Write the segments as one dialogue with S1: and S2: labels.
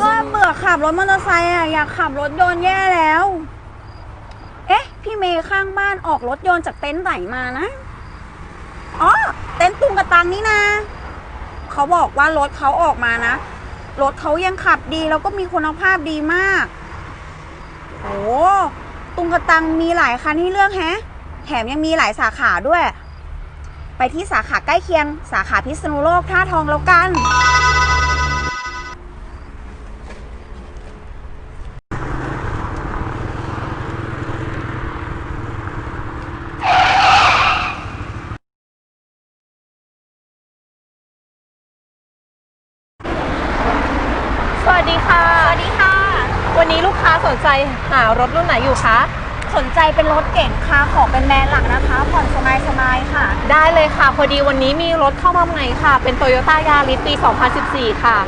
S1: ก็เบื่อขับรถมอเตอร์ไซค์อะอยากขับรถยนต์แย่แล้ว เอ๊ะ พี่เมย์ข้างบ้านออกรถยนต์จากเต็นท์ไหนมานะ อ๋อ เต็นท์ตุงกระตังนี่นะ เขาบอกว่ารถเขาออกมานะ รถเขายังขับดีแล้วก็มีคุณภาพดีมาก โอ้ตุงกระตังมีหลายคันให้เลือกแฮะ แถมยังมีหลายสาขาด้วย ไปที่สาขาใกล้เคียง สาขาพิษณุโลกท่าทองแล้วกัน
S2: ค่ะ
S1: สวัสดีค่ะ
S2: วันนี้ลูกค้าสนใจหารถรุ่นไหนอยู่คะ
S1: สนใจเป็นรถเก่งค่ะ ขอเป็นแบรนด์หลักนะคะ ผ่อนสบายสบายๆค่ะ
S2: ได้เลยค่ะ พอดีวันนี้มีรถเข้ามาใหม่ค่ะ เป็น Toyota Yaris ปี 2014 ค่ะ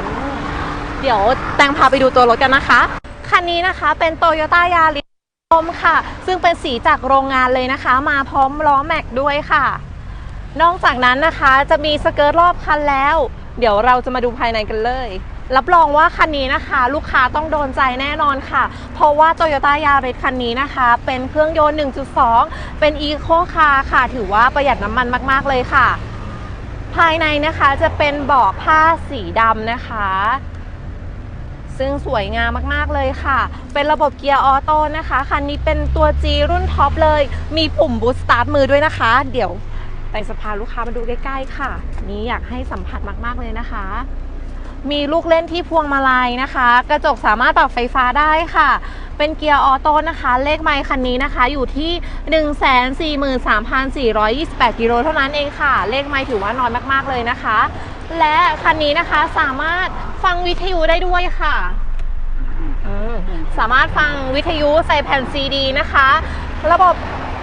S2: เดี๋ยวแตงพาไปดูตัวรถกันนะคะ คันนี้นะคะเป็น Toyota Yaris ชมค่ะ ซึ่งเป็นสีจากโรงงานเลยนะคะ มาพร้อมล้อแม็กด้วยค่ะ นอกจากนั้นนะคะจะมีสเกิร์ตรอบคันแล้ว เดี๋ยวเราจะมาดูภายในกันเลย รับรองว่าคันนี้นะคะ ลูกค้าต้องโดนใจแน่นอนค่ะ เพราะว่า Toyota Yaris คันนี้นะคะ เป็นเครื่องยนต์ 1.2 เป็น Eco Car ค่ะ ถือว่าประหยัดน้ำมันมาก ๆ เลยค่ะ ภายในนะคะจะเป็นเบาะผ้าสีดำนะคะ ซึ่งสวยงามมาก ๆ เลยค่ะ เป็นระบบเกียร์ออโต้นะคะ คันนี้เป็นตัว G รุ่นท็อปเลย มีปุ่มบูสต์สตาร์ทมือด้วยนะคะ เดี๋ยวไปสภาลูกค้ามาดูใกล้ ๆ ค่ะ นี้อยากให้สัมผัสมาก ๆ เลยนะคะ มีลูกเล่นที่พวงมาลัยนะคะ กระจกสามารถปรับไฟฟ้าได้ค่ะ เป็นเกียร์ออโต้นะคะ เลขไมค์คันนี้นะคะ อยู่ที่ 143,428กิโลเท่านั้นเองค่ะ เลขไมค์ถือว่าน้อยมากๆเลยนะคะ และคันนี้นะคะสามารถฟังวิทยุได้ด้วยค่ะสามารถฟังวิทยุใส่แผ่นซีดีนะคะ ระบบ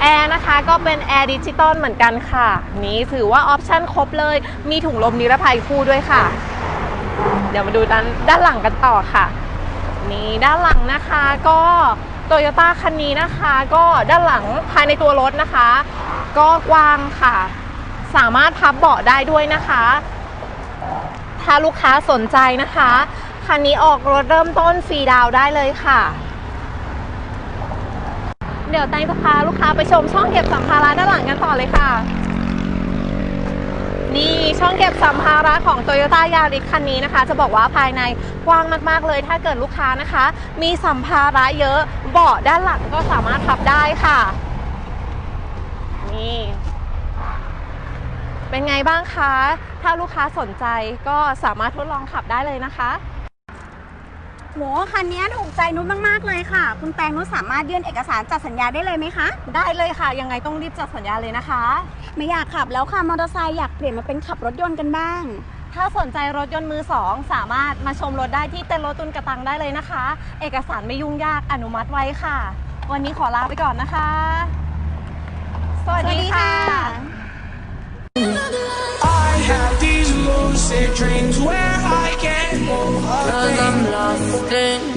S2: แอร์นะคะก็เป็นแอร์ดิจิตอลเหมือนกันค่ะ นี้ถือว่าออปชั่นครบเลย มีถุงลมนิรภัยคู่ด้วยค่ะ เดี๋ยวมาดูด้านด้านหลังกันต่อค่ะ นี่ด้านหลังนะคะก็โตโยต้าคันนี้นะคะ ก็ด้านหลังภายในตัวรถนะคะ ก็กว้างค่ะ สามารถพับเบาะได้ด้วยนะคะ ถ้าลูกค้าสนใจนะคะคันนี้ออกรถเริ่มต้นฟรีดาวได้เลยค่ะ เดี๋ยวแตงจะพาลูกค้าไปชมช่องเก็บสัมภาระด้านหลังกันต่อเลยค่ะ นี่ช่องเก็บสัมภาระของ t o y ยต a ยาริสคันนี้นะคะ จะบอกว่าภายในกว้างมากๆเลย ถ้าเกิดลูกค้านะคะ มีสัมภาระเยอะเบาะด้านหลังก็สามารถพับได้ค่ะ นี่ เป็นไงบ้างคะ ถ้าลูกค้าสนใจก็สามารถทดลองขับได้เลยนะคะ
S1: โหคันนี้ถูกใจนุชมากๆเลยค่ะ คุณแตงนุชสามารถยื่นเอกสารจัดสัญญาได้เลยไหมคะ
S2: ได้เลยค่ะ ยังไงต้องรีบจัดสัญญาเลยนะคะ
S1: ไม่อยากขับแล้วค่ะ มอเตอร์ไซค์อยากเปลี่ยนมาเป็นขับรถยนต์กันบ้าง
S2: ถ้าสนใจรถยนต์มือสองสามารถมาชมรถได้ที่เต็นท์รถตุนกระตังได้เลยนะคะ เอกสารไม่ยุ่งยากอนุมัติไว้ค่ะ วันนี้ขอลาไปก่อนนะคะ สวัสดีค่ะ
S3: I have these lucid dreams where I